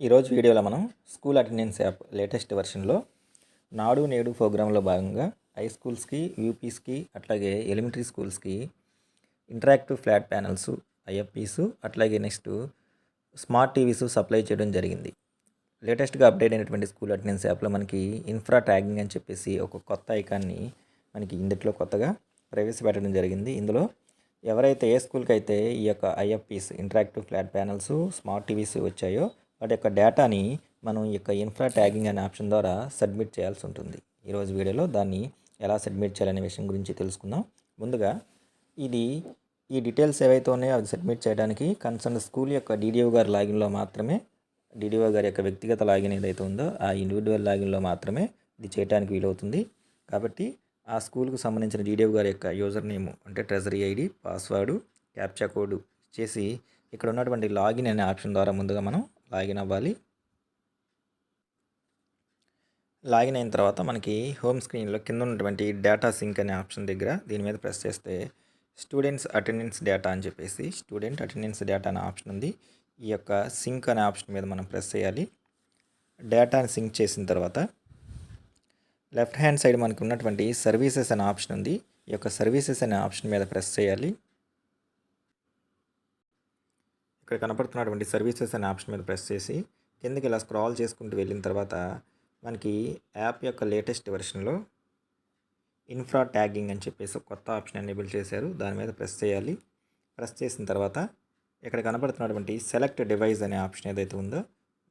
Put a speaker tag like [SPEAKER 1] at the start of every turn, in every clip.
[SPEAKER 1] ఈరోజు వీడియోలో మనం స్కూల్ అటెండెన్స్ యాప్ లేటెస్ట్ వెర్షన్లో నాడు నేడు ప్రోగ్రాంలో భాగంగా హై స్కూల్స్కి యూపీస్కి అట్లాగే ఎలిమెంటరీ స్కూల్స్కి ఇంటరాక్టివ్ ఫ్లాట్ ప్యానల్స్ ఐఎఫ్పీస్ అట్లాగే నెక్స్ట్ స్మార్ట్ టీవీస్ సప్లై చేయడం జరిగింది. లేటెస్ట్గా అప్డేట్ అయినటువంటి స్కూల్ అటెండెన్స్ యాప్లో మనకి ఇన్ఫ్రా ట్యాగింగ్ అని చెప్పేసి ఒక కొత్త ఐకాన్ని మనకి ఇందులో కొత్తగా ప్రవేశపెట్టడం జరిగింది. ఇందులో ఎవరైతే ఏ స్కూల్కి అయితే ఈ యొక్క IFPs interactive flat panels smart TVs వచ్చాయో వాటి యొక్క డేటాని మనం ఈ యొక్క ఇన్ఫ్రా ట్యాగింగ్ అనే ఆప్షన్ ద్వారా సబ్మిట్ చేయాల్సి ఉంటుంది. ఈరోజు వీడియోలో దాన్ని ఎలా సబ్మిట్ చేయాలనే విషయం గురించి తెలుసుకుందాం. ముందుగా ఇది ఈ డీటెయిల్స్ ఏవైతే ఉన్నాయో అవి సబ్మిట్ చేయడానికి కన్సర్న్ స్కూల్ యొక్క డీడీఓ గారి లాగిన్లో మాత్రమే డీడీఓ గారి యొక్క వ్యక్తిగత లాగిన్ ఏదైతే ఉందో ఆ ఇండివిజువల్ లాగిన్లో మాత్రమే ఇది చేయడానికి వీలవుతుంది. కాబట్టి ఆ స్కూల్కు సంబంధించిన డీడీఓ గారి యొక్క యూజర్ నేమ్ అంటే treasury ID password captcha code చేసి ఇక్కడ ఉన్నటువంటి లాగిన్ అనే ఆప్షన్ ద్వారా ముందుగా మనం లాగిన్ అవ్వాలి. లాగిన్ అయిన తర్వాత మనకి హోమ్ స్క్రీన్లో కింద ఉన్నటువంటి డేటా సింక్ అనే ఆప్షన్ దగ్గర దీని మీద ప్రెస్ చేస్తే స్టూడెంట్స్ అటెండెన్స్ డేటా అని చెప్పేసి స్టూడెంట్ అటెండెన్స్ డేటా అనే ఆప్షన్ ఉంది. ఈ యొక్క సింక్ అనే ఆప్షన్ మీద మనం ప్రెస్ చేయాలి. డేటాని సింక్ చేసిన తర్వాత లెఫ్ట్ హ్యాండ్ సైడ్ మనకు ఉన్నటువంటి సర్వీసెస్ అనే ఆప్షన్ ఉంది. ఈ యొక్క సర్వీసెస్ అనే ఆప్షన్ మీద ప్రెస్ చేయాలి. ఇక్కడ కనపడుతున్నటువంటి సర్వీసెస్ అనే ఆప్షన్ మీద ప్రెస్ చేసి కిందకి ఇలా స్క్రాల్ చేసుకుంటూ వెళ్ళిన తర్వాత మనకి యాప్ యొక్క లేటెస్ట్ వెర్షన్లో ఇన్ఫ్రా ట్యాగింగ్ అని చెప్పేసి కొత్త ఆప్షన్ ఎనేబుల్ చేశారు. దాని మీద ప్రెస్ చేయాలి. ప్రెస్ చేసిన తర్వాత ఇక్కడ కనపడుతున్నటువంటి సెలెక్ట్ డివైస్ అనే ఆప్షన్ ఏదైతే ఉందో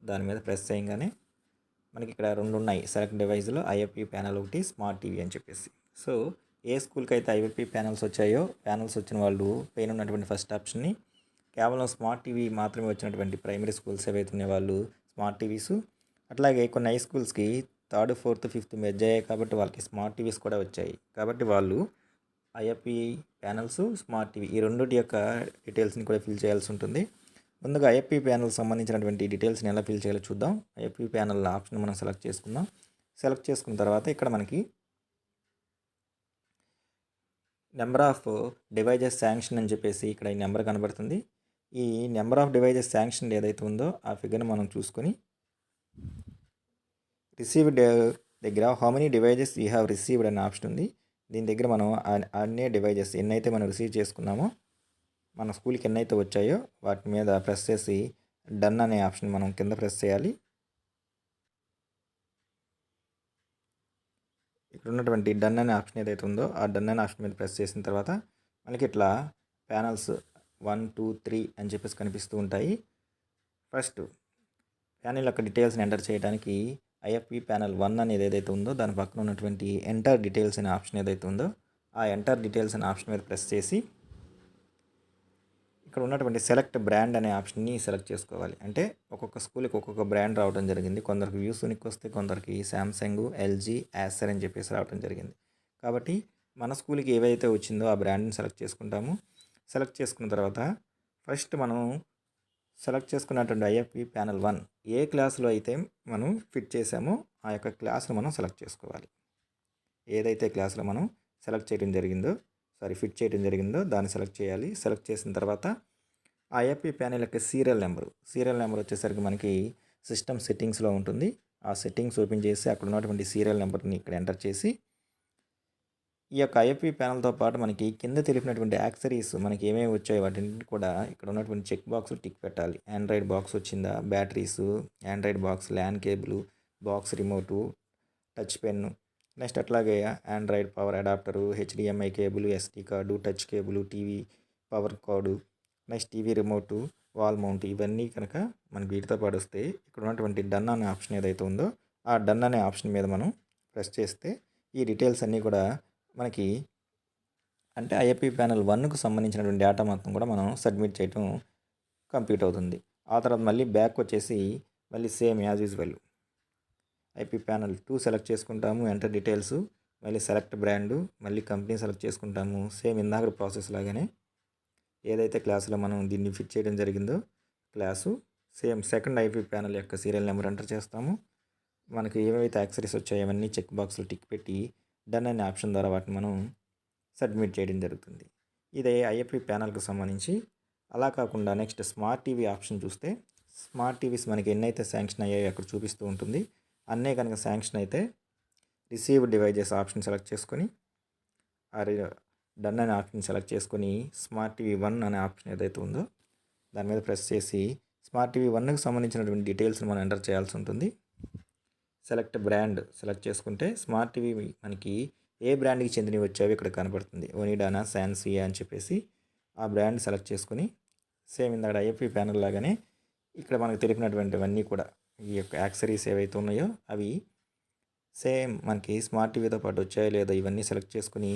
[SPEAKER 1] దాని మీద ప్రెస్ చేయగానే మనకి ఇక్కడ రెండు ఉన్నాయి. సెలెక్ట్ డివైస్లో ఐఎఫ్పి ప్యానల్ ఒకటి స్మార్ట్ టీవీ అని చెప్పేసి. సో ఏ స్కూల్కి అయితే ఐఎఫ్పి ప్యానల్స్ వచ్చాయో ప్యానల్స్ వచ్చిన వాళ్ళు పైన ఉన్నటువంటి ఫస్ట్ ఆప్షన్ని కేవలం స్మార్ట్ టీవీ మాత్రమే వచ్చినటువంటి ప్రైమరీ స్కూల్స్ ఏవైతే ఉన్నాయి వాళ్ళు స్మార్ట్ టీవీస్ అట్లాగే కొన్ని హై స్కూల్స్కి థర్డ్ ఫోర్త్ ఫిఫ్త్ మెర్జ్ అయ్యాయి కాబట్టి వాళ్ళకి స్మార్ట్ టీవీస్ కూడా వచ్చాయి. కాబట్టి వాళ్ళు ఐఎఫ్ఈ ప్యానల్స్ స్మార్ట్ టీవీ ఈ రెండింటి యొక్క డీటెయిల్స్ని కూడా ఫిల్ చేయాల్సి ఉంటుంది. ముందుగా ఐఎఫ్ఈ ప్యానల్ సంబంధించినటువంటి డీటెయిల్స్ని ఎలా ఫిల్ చేయాలో చూద్దాం. ఐఎఫ్ఈ ప్యానల్ ఆప్షన్ మనం సెలెక్ట్ చేసుకుందాం. సెలెక్ట్ చేసుకున్న తర్వాత ఇక్కడ మనకి నెంబర్ ఆఫ్ డివైజెస్ శాంక్షన్ అని చెప్పేసి ఇక్కడ ఈ నెంబర్ కనబడుతుంది. ఈ నెంబర్ ఆఫ్ డివైజెస్ శాంక్షన్ ఏదైతే ఉందో ఆ ఫిగర్ని మనం చూసుకొని రిసీవ్డ్ దగ్గర how many devices you have received అనే ఆప్షన్ ఉంది. దీని దగ్గర మనం ఆ- అన్ని డివైజెస్ ఎన్నైతే మనం రిసీవ్ చేసుకున్నామో మన స్కూల్కి ఎన్నైతే వచ్చాయో వాటి మీద ప్రెస్ చేసి డన్ అనే ఆప్షన్ మనం కింద ప్రెస్ చేయాలి. ఇక్కడ ఉన్నటువంటి డన్ అనే ఆప్షన్ ఏదైతే ఉందో ఆ డన్ అనే ఆప్షన్ మీద ప్రెస్ చేసిన తర్వాత మనకి ఇట్లా ప్యానల్స్ వన్ టూ త్రీ అని చెప్పేసి కనిపిస్తూ ఉంటాయి. ఫస్ట్ ప్యానెల్ యొక్క డీటెయిల్స్ని ఎంటర్ చేయడానికి ఐఎఫ్పి ప్యానల్ వన్ అనేది ఏదైతే ఉందో దాని పక్కన ఉన్నటువంటి ఎంటర్ డీటెయిల్స్ అనే ఆప్షన్ ఏదైతే ఉందో ఆ ఎంటర్ డీటెయిల్స్ అనే ఆప్షన్ మీద ప్రెస్ చేసి ఇక్కడ ఉన్నటువంటి సెలెక్ట్ బ్రాండ్ అనే ఆప్షన్ని సెలెక్ట్ చేసుకోవాలి. అంటే ఒక్కొక్క స్కూల్కి ఒక్కొక్క బ్రాండ్ రావడం జరిగింది. కొందరికి వ్యూసోనిక్ వస్తే కొందరికి శాంసంగ్ ఎల్జీ యాసర్ అని చెప్పేసి రావడం జరిగింది. కాబట్టి మన స్కూల్కి ఏవైతే వచ్చిందో ఆ బ్రాండ్ని సెలెక్ట్ చేసుకుంటాము. సెలెక్ట్ చేసుకున్న తర్వాత ఫస్ట్ మనం సెలెక్ట్ చేసుకున్నటువంటి ఐఎఫ్పి ప్యానల్ వన్ ఏ క్లాస్లో అయితే మనం ఫిట్ చేసామో ఆ యొక్క క్లాస్ను మనం సెలెక్ట్ చేసుకోవాలి. ఏదైతే క్లాస్లో మనం సెలెక్ట్ చేయడం జరిగిందో సారీ ఫిట్ చేయడం జరిగిందో దాన్ని సెలెక్ట్ చేయాలి. సెలెక్ట్ చేసిన తర్వాత ఆ ఐఎఫ్పి ప్యానల్ యొక్క సీరియల్ నెంబరు సీరియల్ నెంబర్ వచ్చేసరికి మనకి సిస్టమ్ సెట్టింగ్స్లో ఉంటుంది. ఆ సెట్టింగ్స్ ఓపెన్ చేసి అక్కడ ఉన్నటువంటి సీరియల్ నెంబర్ని ఇక్కడ ఎంటర్ చేసి ఈ యొక్క ఐఎఫ్పి ప్యానల్తో పాటు మనకి కింద తెలిపినటువంటి యాక్సరీస్ మనకి ఏమేమి వచ్చాయి వాటిని కూడా ఇక్కడ ఉన్నటువంటి చెక్ బాక్స్ టిక్ పెట్టాలి. ఆండ్రాయిడ్ బాక్స్ వచ్చిందా? Batteries android box LAN cable box remote touch pen next అట్లాగే android power adapter HDMI cable SD card touch cable TV power card next TV remote wall mount ఇవన్నీ కనుక మనకి వీటితో పాటు వస్తే ఇక్కడ ఉన్నటువంటి డన్ అనే ఆప్షన్ ఏదైతే ఉందో ఆ డన్ అనే ఆప్షన్ మీద మనం ప్రెస్ చేస్తే ఈ డీటెయిల్స్ అన్నీ కూడా మనకి అంటే ఐఎఫ్పి ప్యానల్ వన్కు సంబంధించినటువంటి డేటా మొత్తం కూడా మనం సబ్మిట్ చేయటం కంప్లీట్ అవుతుంది. ఆ తర్వాత మళ్ళీ బ్యాక్ వచ్చేసి మళ్ళీ same as usual. IP panel two select చేసుకుంటాము ఎంటర్ డీటెయిల్స్ మళ్ళీ సెలెక్ట్ బ్రాండు మళ్ళీ కంపెనీ సెలెక్ట్ చేసుకుంటాము. సేమ్ ఇందాక ప్రాసెస్ లాగానే ఏదైతే క్లాసులో మనం దీన్ని ఫిట్ చేయడం జరిగిందో class same second IP panel యొక్క సీరియల్ నెంబర్ ఎంటర్ చేస్తాము. మనకి ఏమైతే యాక్సరీస్ వచ్చాయో అవన్నీ చెక్ బాక్స్లో టిక్ పెట్టి డన్ అనే ఆప్షన్ ద్వారా వాటిని మనం సబ్మిట్ చేయడం జరుగుతుంది. ఇదే ఐఎఫ్పి ప్యానల్కి సంబంధించి. అలా కాకుండా నెక్స్ట్ స్మార్ట్ టీవీ ఆప్షన్ చూస్తే స్మార్ట్ టీవీస్ మనకి ఎన్నైతే శాంక్షన్ అయ్యాయో అక్కడ చూపిస్తూ ఉంటుంది. అన్నే కనుక శాంక్షన్ అయితే రిసీవ్ డివైజెస్ ఆప్షన్ సెలెక్ట్ చేసుకొని డన్ అనే ఆప్షన్ సెలెక్ట్ చేసుకొని స్మార్ట్ టీవీ వన్ అనే ఆప్షన్ ఏదైతే ఉందో దాని మీద ప్రెస్ చేసి స్మార్ట్ టీవీ వన్కి సంబంధించినటువంటి డీటెయిల్స్ని మనం ఎంటర్ చేయాల్సి ఉంటుంది. సెలెక్ట్ బ్రాండ్ సెలెక్ట్ చేసుకుంటే స్మార్ట్ టీవీ మనకి ఏ బ్రాండ్కి చెందినవి వచ్చేవి ఇక్కడ కనపడుతుంది. ఓనిడానా శాన్సియా అని చెప్పేసి ఆ బ్రాండ్ సెలెక్ట్ చేసుకొని సేమ్ ఇందాక ఐఎఫ్ఈ ప్యానల్ లాగానే ఇక్కడ మనకు తెలిపినటువంటివన్నీ కూడా ఈ యొక్క యాక్సరీస్ ఏవైతే ఉన్నాయో అవి సేమ్ మనకి స్మార్ట్ టీవీతో పాటు వచ్చాయో లేదో ఇవన్నీ సెలెక్ట్ చేసుకుని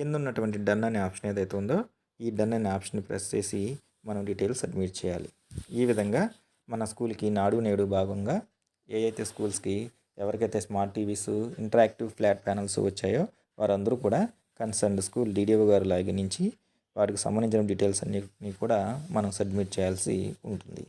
[SPEAKER 1] కింద ఉన్నటువంటి డన్ అనే ఆప్షన్ ఏదైతే ఉందో ఈ డన్ అనే ఆప్షన్ ప్రెస్ చేసి మనం డీటెయిల్స్ సబ్మిట్ చేయాలి. ఈ విధంగా మన స్కూల్కి నాడు నేడు భాగంగా ఏ అయితే స్కూల్స్కి ఎవరికైతే smart TVs interactive flat panels వచ్చాయో వారందరూ కూడా కన్సర్న్ స్కూల్ డీడీఓ గారు లాగి నుంచి వాటికి సంబంధించిన డీటెయిల్స్ అన్నీ కూడా మనం సబ్మిట్ చేయాల్సి ఉంటుంది.